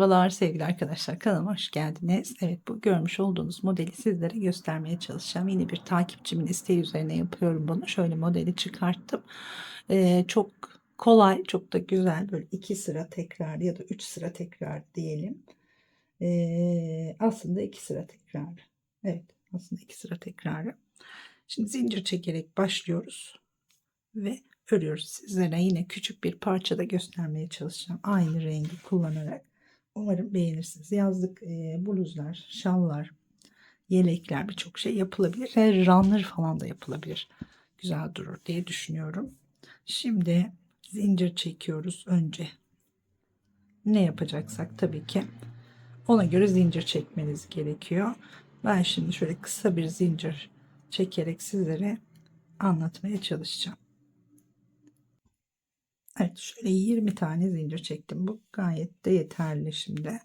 Merhabalar sevgili arkadaşlar kanalıma hoş geldiniz. Evet bu görmüş olduğunuz modeli sizlere göstermeye çalışacağım. Yine bir takipçimin isteği üzerine yapıyorum bunu. Şöyle modeli çıkarttım. Ee, çok kolay çok da güzel böyle iki sıra tekrar ya da üç sıra tekrar diyelim. Ee, aslında iki sıra tekrar. Evet aslında iki sıra tekrarı. Şimdi zincir çekerek başlıyoruz ve örüyoruz. Sizlere yine küçük bir parçada göstermeye çalışacağım. Aynı rengi kullanarak. Umarım beğenirsiniz. Yazlık e, bluzlar, şallar, yelekler birçok şey yapılabilir. Ve runner falan da yapılabilir. Güzel durur diye düşünüyorum. Şimdi zincir çekiyoruz önce. Ne yapacaksak tabii ki ona göre zincir çekmeniz gerekiyor. Ben şimdi şöyle kısa bir zincir çekerek sizlere anlatmaya çalışacağım. Evet şöyle 20 tane zincir çektim. Bu gayet de yeterli şimdi.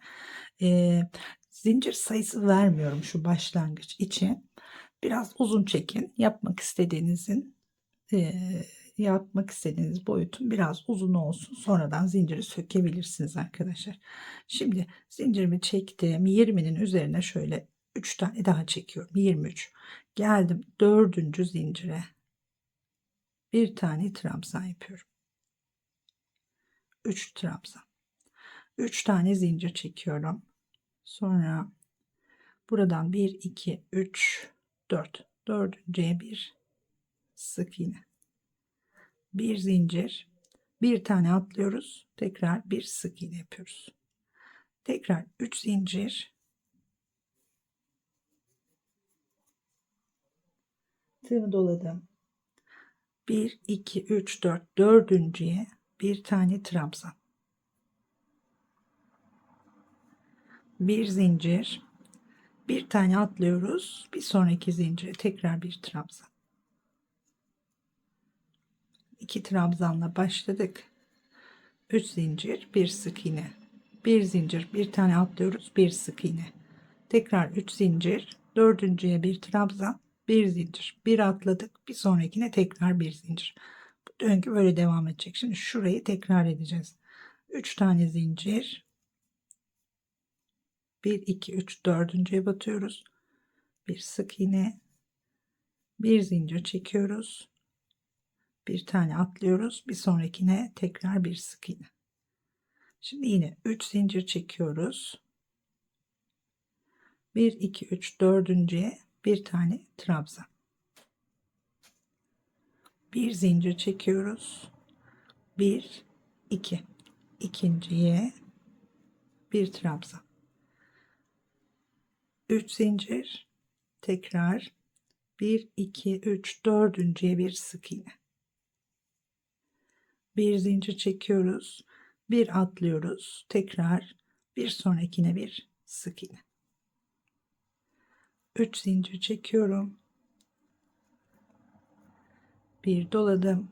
Ee, zincir sayısı vermiyorum şu başlangıç için. Biraz uzun çekin. Yapmak istediğinizin e, yapmak istediğiniz boyutun biraz uzun olsun. Sonradan zinciri sökebilirsiniz arkadaşlar. Şimdi zincirimi çektim. 20'nin üzerine şöyle 3 tane daha çekiyorum. 23. Geldim dördüncü zincire. Bir tane trabzan yapıyorum. 3 trabzan. 3 tane zincir çekiyorum. Sonra buradan 1 2 3 4 dördüncüye bir sık iğne. Bir zincir, bir tane atlıyoruz. Tekrar bir sık iğne yapıyoruz. Tekrar 3 zincir. Tığımı doladım. 1 2 3 4 dördüncüye bir tane trabzan. Bir zincir. Bir tane atlıyoruz. Bir sonraki zincire tekrar bir trabzan. İki trabzanla başladık. 3 zincir bir sık iğne. Bir zincir bir tane atlıyoruz bir sık iğne. Tekrar 3 zincir dördüncüye bir trabzan. Bir zincir bir atladık. Bir sonrakine tekrar bir zincir döngü böyle devam edecek. Şimdi şurayı tekrar edeceğiz. 3 tane zincir. 1 2 3 dördüncüye batıyoruz. Bir sık iğne. Bir zincir çekiyoruz. Bir tane atlıyoruz. Bir sonrakine tekrar bir sık iğne. Şimdi yine 3 zincir çekiyoruz. 1 2 3 dördüncüye bir tane trabzan bir zincir çekiyoruz. Bir, iki. ikinciye bir trabzan. Üç zincir. Tekrar bir, iki, üç, dördüncüye bir sık iğne. Bir zincir çekiyoruz. Bir atlıyoruz. Tekrar bir sonrakine bir sık iğne. Üç zincir çekiyorum bir doladım.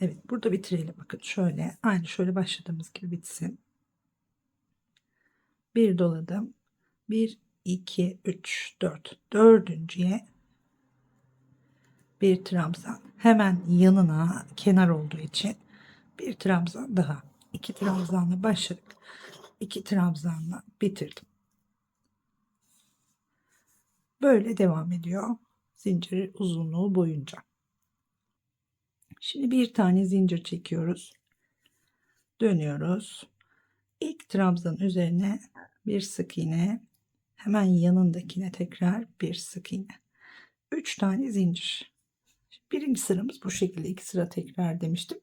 Evet burada bitirelim. Bakın şöyle aynı şöyle başladığımız gibi bitsin. Bir doladım. 1 2 3 4 dördüncüye bir trabzan. Hemen yanına kenar olduğu için bir trabzan daha. İki trabzanla başladık. İki trabzanla bitirdim. Böyle devam ediyor zincir uzunluğu boyunca. Şimdi bir tane zincir çekiyoruz. Dönüyoruz. İlk trabzan üzerine bir sık iğne. Hemen yanındakine tekrar bir sık iğne. Üç tane zincir. Birinci sıramız bu şekilde iki sıra tekrar demiştim.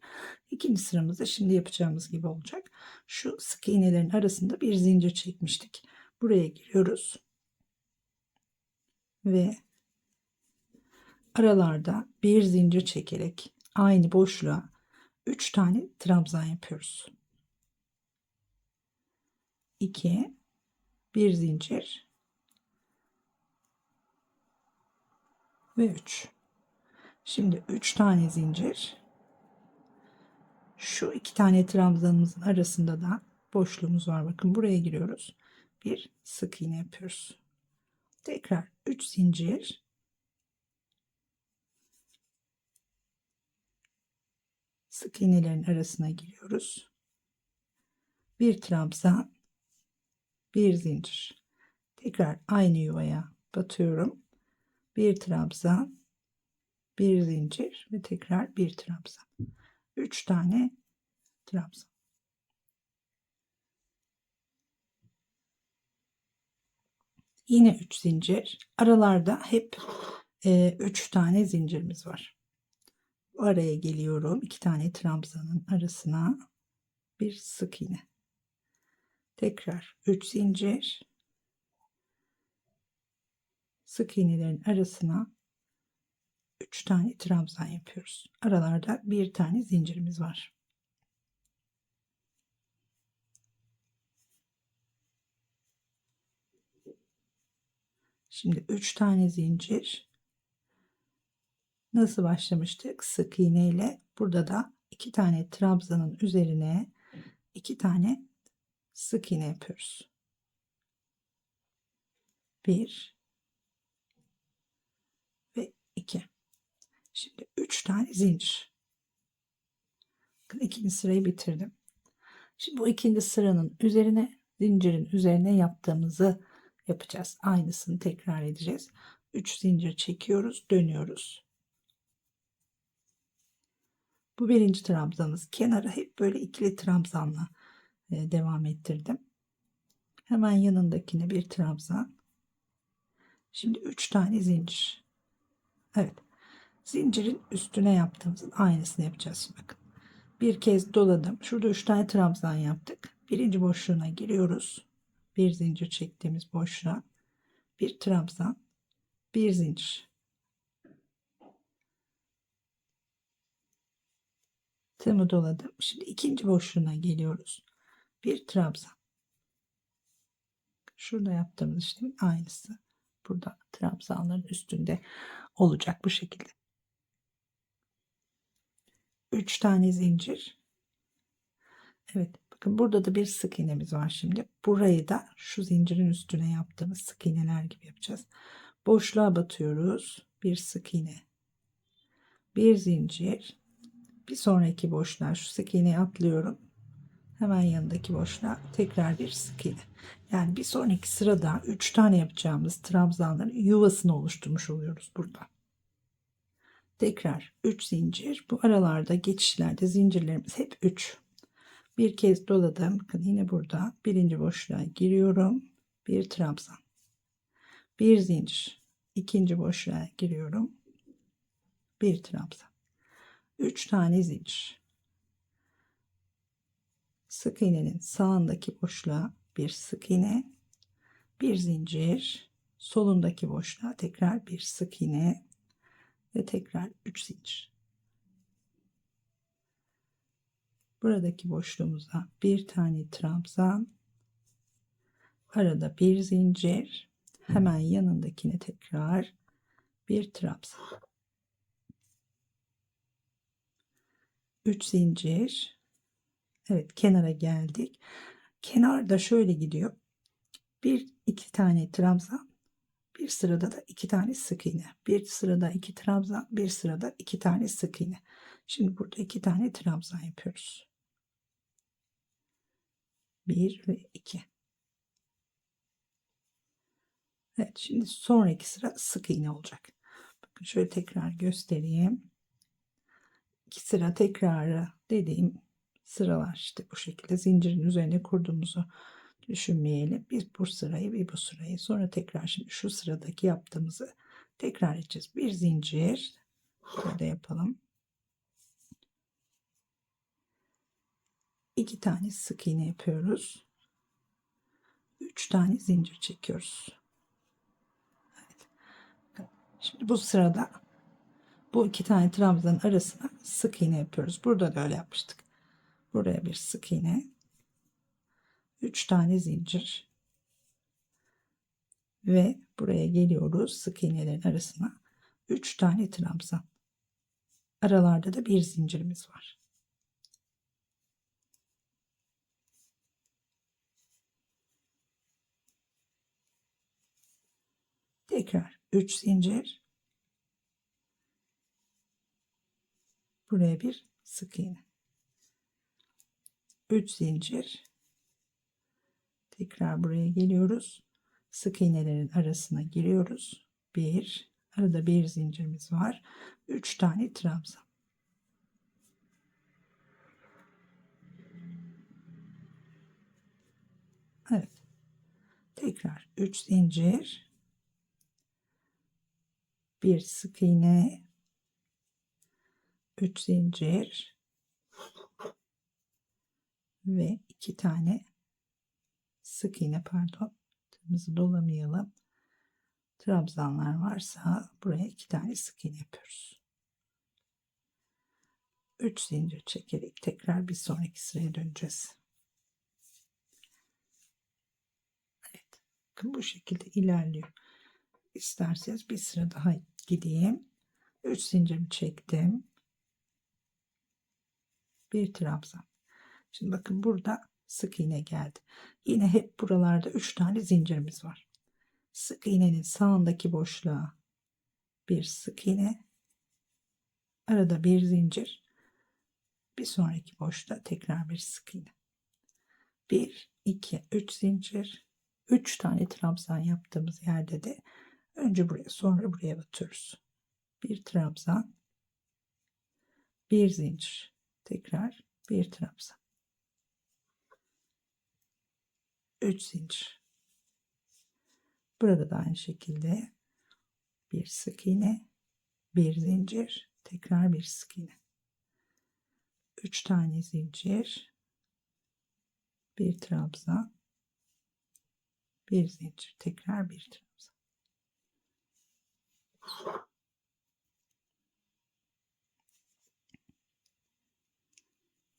İkinci sıramızda şimdi yapacağımız gibi olacak. Şu sık iğnelerin arasında bir zincir çekmiştik. Buraya giriyoruz. Ve aralarda bir zincir çekerek aynı boşluğa 3 tane trabzan yapıyoruz. 2 bir zincir ve 3. Şimdi 3 tane zincir. Şu iki tane trabzanımızın arasında da boşluğumuz var. Bakın buraya giriyoruz. Bir sık iğne yapıyoruz. Tekrar 3 zincir sık iğnelerin arasına giriyoruz. bir trabzan, bir zincir. Tekrar aynı yuvaya batıyorum. Bir trabzan, bir zincir ve tekrar bir trabzan. 3 tane trabzan. Yine 3 zincir. Aralarda hep 3 tane zincirimiz var. Araya geliyorum. 2 tane trabzanın arasına bir sık iğne. Tekrar 3 zincir. Sık iğnelerin arasına 3 tane trabzan yapıyoruz. Aralarda bir tane zincirimiz var. Şimdi 3 tane zincir. Nasıl başlamıştık? Sık iğne ile burada da 2 tane trabzanın üzerine 2 tane sık iğne yapıyoruz. 1 ve 2. Şimdi 3 tane zincir. Bakın ikinci sırayı bitirdim. Şimdi bu ikinci sıranın üzerine zincirin üzerine yaptığımızı yapacağız. Aynısını tekrar edeceğiz. 3 zincir çekiyoruz, dönüyoruz. Bu birinci trabzanız. Kenarı hep böyle ikili trabzanla e, devam ettirdim. Hemen yanındakine bir trabzan. Şimdi 3 tane zincir. Evet. Zincirin üstüne yaptığımızın aynısını yapacağız bakın. Bir kez doladım. Şurada 3 tane trabzan yaptık. Birinci boşluğuna giriyoruz. Bir zincir çektiğimiz boşluğa bir trabzan, bir zincir. Tığımı doladım. Şimdi ikinci boşluğuna geliyoruz. Bir trabzan. Şurada yaptığımız işlemin aynısı. Burada trabzanların üstünde olacak bu şekilde. 3 tane zincir. Evet bakın burada da bir sık iğnemiz var şimdi. Burayı da şu zincirin üstüne yaptığımız sık iğneler gibi yapacağız. Boşluğa batıyoruz. Bir sık iğne. Bir zincir. Bir sonraki boşluğa şu sık iğneyi atlıyorum. Hemen yanındaki boşluğa tekrar bir sık iğne. Yani bir sonraki sırada 3 tane yapacağımız trabzanların yuvasını oluşturmuş oluyoruz burada. Tekrar 3 zincir. Bu aralarda geçişlerde zincirlerimiz hep 3. Bir kez doladım. Bakın yine burada birinci boşluğa giriyorum. Bir trabzan. Bir zincir. ikinci boşluğa giriyorum. Bir trabzan. 3 tane zincir. Sık iğnenin sağındaki boşluğa bir sık iğne, bir zincir, solundaki boşluğa tekrar bir sık iğne, ve tekrar 3 zincir. Buradaki boşluğumuza bir tane trabzan, arada bir zincir, hemen yanındakine tekrar bir trabzan. 3 zincir. Evet kenara geldik. Kenarda şöyle gidiyor. Bir iki tane trabzan bir sırada da iki tane sık iğne. Bir sırada iki trabzan, bir sırada iki tane sık iğne. Şimdi burada iki tane trabzan yapıyoruz. Bir ve iki. Evet şimdi sonraki sıra sık iğne olacak. Bakın şöyle tekrar göstereyim. İki sıra tekrarı dediğim sıralar işte bu şekilde zincirin üzerine kurduğumuzu düşünmeyelim. Biz bu sırayı bir bu sırayı sonra tekrar şimdi şu sıradaki yaptığımızı tekrar edeceğiz. Bir zincir burada yapalım. İki tane sık iğne yapıyoruz. Üç tane zincir çekiyoruz. Evet. Şimdi bu sırada bu iki tane trabzanın arasına sık iğne yapıyoruz. Burada da öyle yapmıştık. Buraya bir sık iğne. 3 tane zincir. Ve buraya geliyoruz sık iğnelerin arasına. 3 tane trabzan. Aralarda da bir zincirimiz var. Tekrar 3 zincir buraya bir sık iğne 3 zincir Tekrar buraya geliyoruz. Sık iğnelerin arasına giriyoruz. Bir, arada bir zincirimiz var. Üç tane trabzan. Evet. Tekrar 3 zincir. Bir sık iğne. 3 zincir. Ve iki tane sık iğne pardon. Tığımızı dolamayalım. Trabzanlar varsa buraya iki tane sık iğne yapıyoruz. 3 zincir çekerek tekrar bir sonraki sıraya döneceğiz. Evet. Bakın bu şekilde ilerliyor. İsterseniz bir sıra daha gideyim. 3 zincirimi çektim. Bir trabzan. Şimdi bakın burada sık iğne geldi. Yine hep buralarda 3 tane zincirimiz var. Sık iğnenin sağındaki boşluğa bir sık iğne, arada bir zincir, bir sonraki boşluğa tekrar bir sık iğne. 1 2 3 zincir, 3 tane trabzan yaptığımız yerde de önce buraya sonra buraya batıyoruz. Bir trabzan, bir zincir, tekrar bir trabzan. 3 zincir. Burada da aynı şekilde bir sık iğne, bir zincir, tekrar bir sık iğne. 3 tane zincir, bir trabzan, bir zincir, tekrar bir trabzan.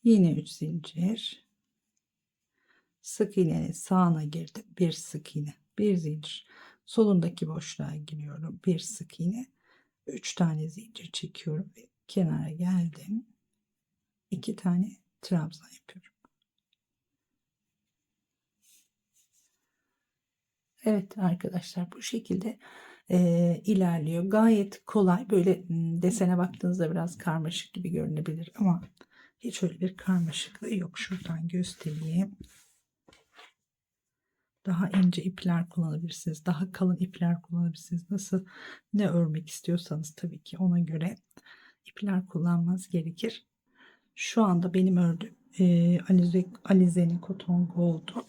Yine 3 zincir. Sık iğnenin sağına girdim. Bir sık iğne, bir zincir. Solundaki boşluğa giriyorum. Bir sık iğne. 3 tane zincir çekiyorum ve kenara geldim. 2 tane trabzan yapıyorum. Evet arkadaşlar bu şekilde e, ilerliyor. Gayet kolay. Böyle desene baktığınızda biraz karmaşık gibi görünebilir ama hiç öyle bir karmaşıklığı yok. Şuradan göstereyim. Daha ince ipler kullanabilirsiniz. Daha kalın ipler kullanabilirsiniz. Nasıl ne örmek istiyorsanız tabii ki ona göre ipler kullanmanız gerekir. Şu anda benim ördüğüm e, Alize, Alize'nin Cotton Gold'u.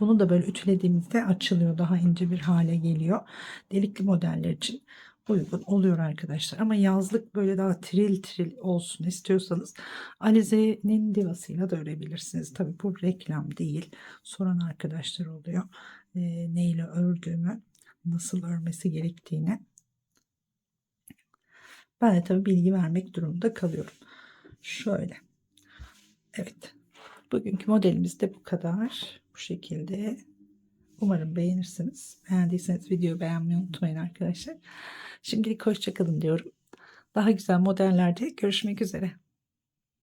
Bunu da böyle ütülediğimizde açılıyor. Daha ince bir hale geliyor. Delikli modeller için uygun oluyor arkadaşlar. Ama yazlık böyle daha tril tril olsun istiyorsanız Alize'nin divasıyla da örebilirsiniz. Tabii bu reklam değil. Soran arkadaşlar oluyor. E, neyle ördüğümü, nasıl örmesi gerektiğini. Ben de tabii bilgi vermek durumunda kalıyorum. Şöyle. Evet. Bugünkü modelimiz de bu kadar. Bu şekilde. Umarım beğenirsiniz. Beğendiyseniz videoyu beğenmeyi unutmayın arkadaşlar. Şimdilik hoşçakalın diyorum. Daha güzel modellerde görüşmek üzere.